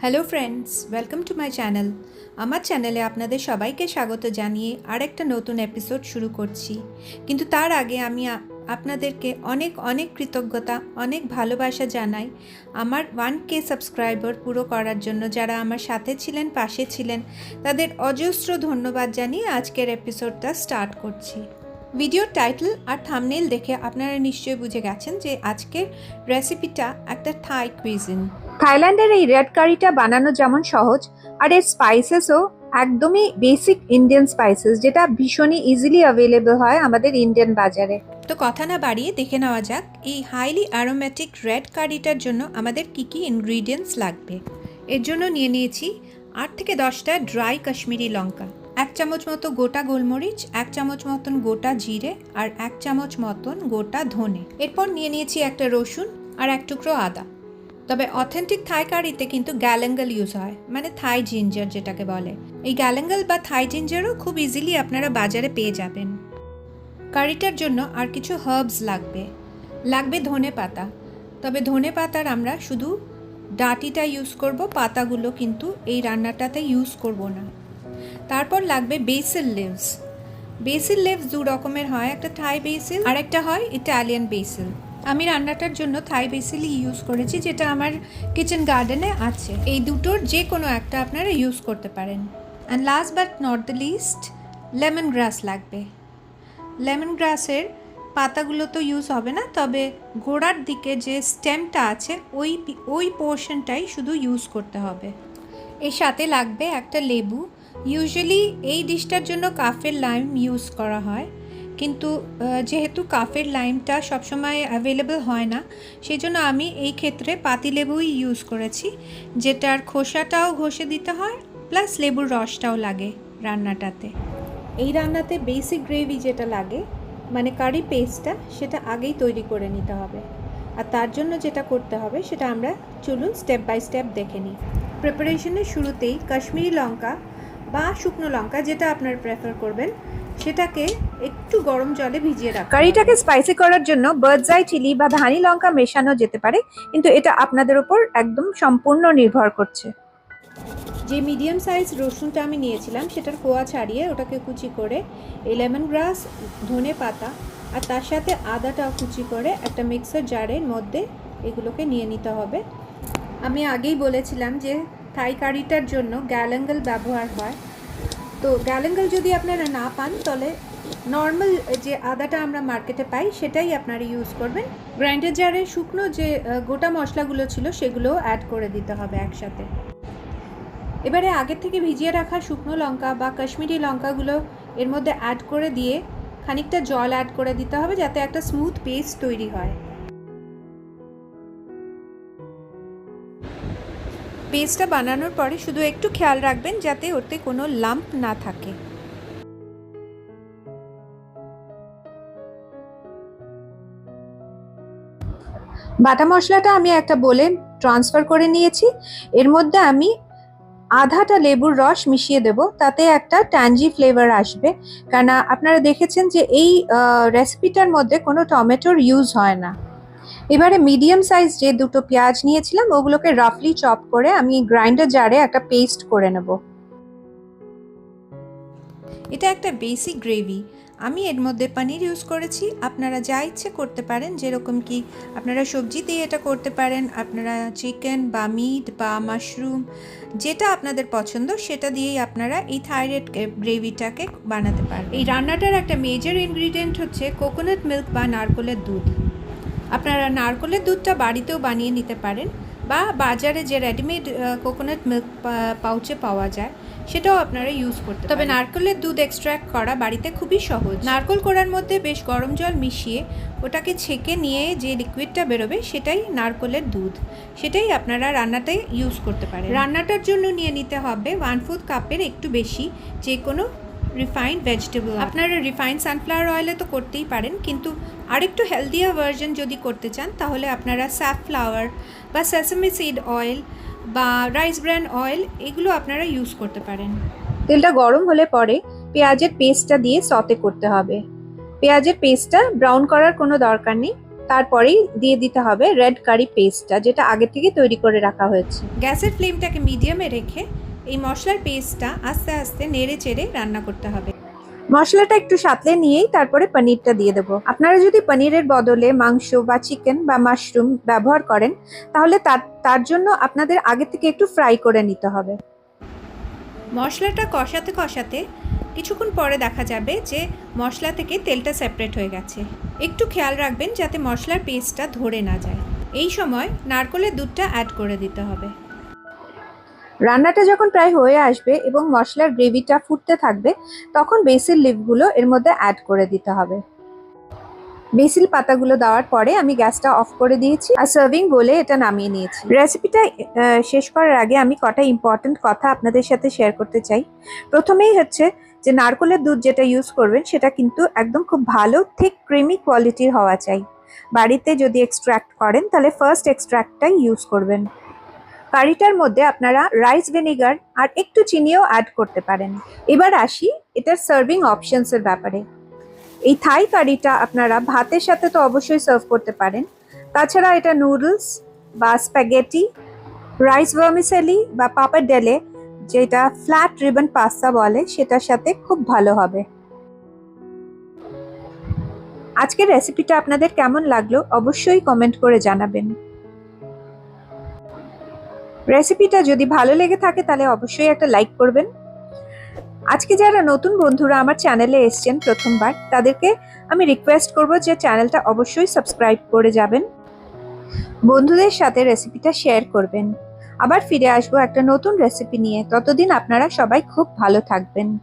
Hello friends welcome to my channel আমার চ্যানেলে আপনাদের সবাইকে স্বাগত জানিয়ে আরেকটা নতুন এপিসোড শুরু করছি। কিন্তু তার আগে আমি আপনাদেরকে অনেক অনেক কৃতজ্ঞতা, অনেক ভালোবাসা জানাই। আমার ওয়ান কে সাবস্ক্রাইবার পুরো করার জন্য যারা আমার সাথে ছিলেন, পাশে ছিলেন, তাদের অজস্র ধন্যবাদ জানিয়ে আজকের এপিসোডটা স্টার্ট করছি। ভিডিওর টাইটেল আর থামনেল দেখে আপনারা নিশ্চয়ই বুঝে গেছেন যে আজকের রেসিপিটা একটা থাই কুইজিন থাইল্যান্ডের এই রেড কারিটা বানানো যেমন সহজ, আর এর স্পাইসেসও একদমই বেসিক ইন্ডিয়ান স্পাইসেস যেটা ভীষণই ইজিলি অ্যাভেলেবল হয় আমাদের ইন্ডিয়ান বাজারে। তো কথা না বাড়িয়ে দেখে নেওয়া যাক, এই হাইলি অ্যারোম্যাটিক রেড কারিটার জন্য আমাদের কী কী ইনগ্রিডিয়েন্টস লাগবে? এর জন্য নিয়ে নিয়েছি আট থেকে দশটা ড্রাই কাশ্মীরি লঙ্কা, এক চামচ মতো গোটা গোলমরিচ, এক চামচ মতন গোটা জিরে, আর এক চামচ মতন গোটা ধনে। এরপর নিয়ে নিয়েছি একটা রসুন আর এক টুকরো আদা। তবে অথেন্টিক থাই কারিতে কিন্তু গ্যালেঙ্গল ইউজ হয় মানে থাই জিঞ্জার যেটাকে বলে। এই গ্যালেঙ্গল বা থাই জিঞ্জারও খুব ইজিলি আপনারা বাজারে পেয়ে যাবেন। কারিটার জন্য আর কিছু হার্বস লাগবে। লাগবে ধনে পাতা। তবে ধনে পাতার আমরা শুধু ডাঁটিটা ইউজ করব, পাতাগুলো কিন্তু এই রান্নাটাতে ইউজ করব না। তারপর লাগবে বেসিল লিভস বেসিল লিভস দু রকমের হয়, একটা থাই বেসিল আর একটা হয় ইটালিয়ান বেসিল আমি রান্নাটার জন্য থাই বেসিলি ইউজ করেছি, যেটা আমার কিচেন গার্ডেনে আছে। এই দুটোর যে কোনো একটা আপনারা ইউজ করতে পারেন। And last but not the least lemon grass লাগবে। লেমন গ্রাসের পাতাগুলো তো ইউজ হবে না, তবে গোড়ার দিকে যে স্টেমটা আছে, ওই ওই পোর্শনটাই শুধু ইউজ করতে হবে। এর সাথে লাগবে একটা লেবু। ইউজুয়ালি এই ডিশটার জন্য কাফের লাইম ইউজ করা হয়। কিন্তু যেহেতু কাফের লাইমটা সবসময় অ্যাভেলেবল হয় না সেই জন্য আমি এই ক্ষেত্রে পাতিলেবুই ইউজ করেছি, যেটার খোসাটাও ঘষে দিতে হয় প্লাস লেবুর রসটাও লাগে রান্নাটাতে। এই রান্নাতে বেসিক গ্রেভি যেটা লাগে মানে কারি পেস্টটা সেটা আগেই তৈরি করে নিতে হবে। আর তার জন্য যেটা করতে হবে, সেটা আমরা চলুন স্টেপ বাই স্টেপ দেখে নিই। প্রিপারেশনের শুরুতেই কাশ্মীরি লঙ্কা বা শুকনো লঙ্কা, যেটা আপনারা প্রেফার করবেন সেটাকে একটু গরম জলে ভিজিয়ে রাখা কারিটাকে স্পাইসি করার জন্য বার্ডজাই চিলি বা ধানি লঙ্কা মেশানো যেতে পারে কিন্তু এটা আপনাদের উপর একদম সম্পূর্ণ নির্ভর করছে। যে মিডিয়াম সাইজ রসুনটা আমি নিয়েছিলাম সেটার কোয়া ছাড়িয়ে ওটাকে কুচি করে লেমন গ্রাস ধনে পাতা আর তার সাথে আদাটাও কুচি করে একটা মিক্সার জারের মধ্যে এগুলোকে নিয়ে নিতে হবে। আমি আগেই বলেছিলাম যে থাই কারিটার জন্য গ্যালেঙ্গল ব্যবহার হয়। তো গ্যালেঙ্গল যদি আপনারা না পান, তাহলে নর্মাল যে আদাটা আমরা মার্কেটে পাই, সেটাই আপনারা ইউজ করবেন। গ্রাইন্ডার জারে শুকনো যে গোটা মশলাগুলো ছিল, সেগুলোও অ্যাড করে দিতে হবে একসাথে। এবারে আগে থেকে ভিজিয়ে রাখা শুকনো লঙ্কা বা কাশ্মীরি লঙ্কাগুলো এর মধ্যে অ্যাড করে দিয়ে খানিকটা জল অ্যাড করে দিতে হবে, যাতে একটা স্মুথ পেস্ট তৈরি হয়। পেস্টটা বানানোর পরে শুধু একটু খেয়াল রাখবেন যাতে ওতে কোনো লাম্প না থাকে। বাটা মশলাটা আমি একটা বলে ট্রান্সফার করে নিয়েছি। এর মধ্যে আমি আধাটা লেবুর রস মিশিয়ে দেব, তাতে একটা ট্যাঞ্জি ফ্লেভার আসবে। কেন আপনারা দেখেছেন যে এই রেসিপিটার মধ্যে কোনো টমেটোর ইউজ হয় না। এবারে মিডিয়াম সাইজ যে দুটো পেঁয়াজ নিয়েছিলাম, ওগুলোকে রাফলি চপ করে আমি গ্রাইন্ডার জারে একটা পেস্ট করে নেব। এটা একটা বেসিক গ্রেভি আমি এর মধ্যে পনির ইউজ করেছি। আপনারা যা ইচ্ছে করতে পারেন, যেরকম কি আপনারা সবজি দিয়ে এটা করতে পারেন, আপনারা চিকেন বা মিট বা মাশরুম যেটা আপনাদের পছন্দ, সেটা দিয়েই আপনারা এই থাইরয়েড গ্রেভিটাকে বানাতে পারেন এই রান্নাটার একটা মেজর ইনগ্রিডিয়েন্ট হচ্ছে কোকোনাট মিল্ক বা নারকোলের দুধ। আপনারা নারকোলের দুধটা বাড়িতেও বানিয়ে নিতে পারেন বা বাজারে যে রেডিমেড কোকোনাট মিল্ক পাউচে পাওয়া যায় সেটাও আপনারা ইউজ করতে তবে নারকেলের দুধ এক্সট্র্যাক্ট করা বাড়িতে খুবই সহজ। নারকেল কোড়ার মধ্যে বেশ গরম জল মিশিয়ে ওটাকে ছেঁকে নিয়ে যে লিকুইডটা বেরোবে সেটাই নারকেলের দুধ। সেটাই আপনারা রান্নাটায় ইউজ করতে পারেন। রান্নাটার জন্য নিয়ে নিতে হবে ওয়ান ফোর্থ কাপের একটু বেশি যে কোনো রিফাইন্ড ভেজিটেবল আপনারা রিফাইন্ড সানফ্লাওয়ার অয়েলে তো করতেই পারেন কিন্তু আরেকটু হেলদিয়ার ভার্জন যদি করতে চান তাহলে আপনারা স্যাফ্লাওয়ার বা সেসামি সিড অয়েল বা রাইস ব্র্যান অয়েল এগুলো আপনারা ইউজ করতে পারেন। তেলটা গরম হলে পরে পেঁয়াজের পেস্টটা দিয়ে সতে করতে হবে। পেঁয়াজের পেস্টটা ব্রাউন করার কোনো দরকার নেই তারপরেই দিয়ে দিতে হবে রেড কারি পেস্টটা যেটা আগে থেকে তৈরি করে রাখা হয়েছে। গ্যাসের ফ্লেমটাকে মিডিয়ামে রেখে এই মশলার পেস্টটা আস্তে আস্তে নেড়ে চেড়ে রান্না করতে হবে। মশলাটা একটু সাতলে নিয়েই তারপরে পনিরটা দিয়ে দেবো। আপনারা যদি পনিরের বদলে মাংস বা চিকেন বা মাশরুম ব্যবহার করেন তাহলে তার তার জন্য আপনাদের আগে থেকে একটু ফ্রাই করে নিতে হবে। মশলাটা কষাতে কষাতে কিছুক্ষণ পরে দেখা যাবে যে মশলা থেকে তেলটা সেপারেট হয়ে গেছে। একটু খেয়াল রাখবেন যাতে মশলার পেস্টটা ধরে না যায়। এই সময় নারকলের দুধটা অ্যাড করে দিতে হবে। রান্নাটা যখন প্রায় হয়ে আসবে এবং মশলার গ্রেভিটা ফুটতে থাকবে, তখন বেসিল লিভগুলো এর মধ্যে অ্যাড করে দিতে হবে। বেসিল পাতাগুলো দেওয়ার পরে আমি গ্যাসটা অফ করে দিয়েছি আর সার্ভিং বলে এটা নামিয়ে নিয়েছি। রেসিপিটা শেষ করার আগে আমি কটা ইম্পর্ট্যান্ট কথা আপনাদের সাথে শেয়ার করতে চাই। প্রথমেই হচ্ছে যে নারকলের দুধ যেটা ইউজ করবেন, সেটা কিন্তু একদম খুব ভালো থিক ক্রিমি কোয়ালিটির হওয়া চাই। বাড়িতে যদি এক্সট্র্যাক্ট করেন, তাহলে ফার্স্ট এক্সট্র্যাক্টটাই ইউজ করবেন। কারিটার মধ্যে আপনারা রাইস ভিনেগার আর একটু চিনিও অ্যাড করতে পারেন। এবার আসি এটার সার্ভিং অপশনসের ব্যাপারে। এই থাই কারিটা আপনারা ভাতের সাথে তো অবশ্যই সার্ভ করতে পারেন। তাছাড়া এটা নুডলস বা স্প্যাগেটি রাইস ভার্মিসেলি বা পাপার ডেলে যেটা ফ্ল্যাট রিবন পাস্তা বলে সেটার সাথে খুব ভালো হবে। আজকের রেসিপিটা আপনাদের কেমন লাগল অবশ্যই কমেন্ট করে জানাবেন। রেসিপিটা যদি ভালো লেগে থাকে, তাহলে অবশ্যই একটা লাইক করবেন। আজকে যারা নতুন বন্ধুরা আমার চ্যানেলে এসছেন প্রথমবার, তাদেরকে আমি রিকোয়েস্ট করব যে চ্যানেলটা অবশ্যই সাবস্ক্রাইব করে যাবেন। বন্ধুদের সাথে রেসিপিটা শেয়ার করবেন। আবার ফিরে আসব একটা নতুন রেসিপি নিয়ে। ততদিন আপনারা সবাই খুব ভালো থাকবেন।